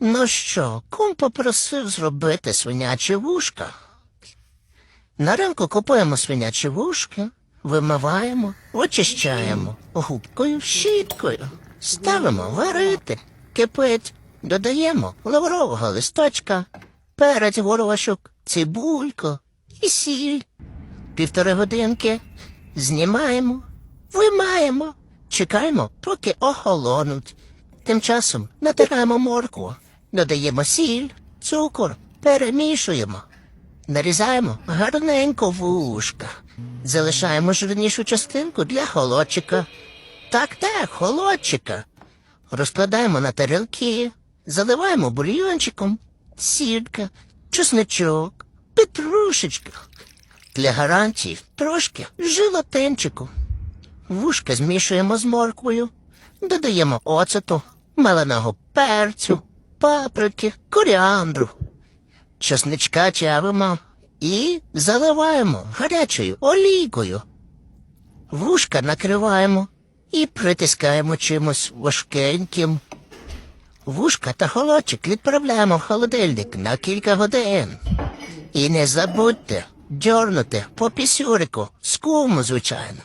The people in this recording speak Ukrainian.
Ну що, кум попросив зробити свинячі вушка. На ринку купуємо свинячі вушки, вимиваємо, очищаємо губкою, щіткою, ставимо варити, кипить, додаємо лаврового листочка, перець горошок, цибульку і сіль. Півтори годинки знімаємо, виймаємо, чекаємо, поки охолонуть. Тим часом натираємо моркву, додаємо сіль, цукор, перемішуємо. Нарізаємо гарненько вушка. Залишаємо жирнішу частинку для холодчика. Так, так, холодчика. Розкладаємо на тарілки, заливаємо бульйончиком, сілька, чесничок, петрушечка. Для гарантії трошки жилатинчику. Вушка змішуємо з морквою, додаємо оцету, меленого перцю, паприки, коріандру, чесничка чавимо і заливаємо гарячою олійкою. Вушка накриваємо і притискаємо чимось важкеньким. Вушка та холодчик відправляємо в холодильник на кілька годин. І не забудьте дьорнути по пісюрику з куму, звичайно.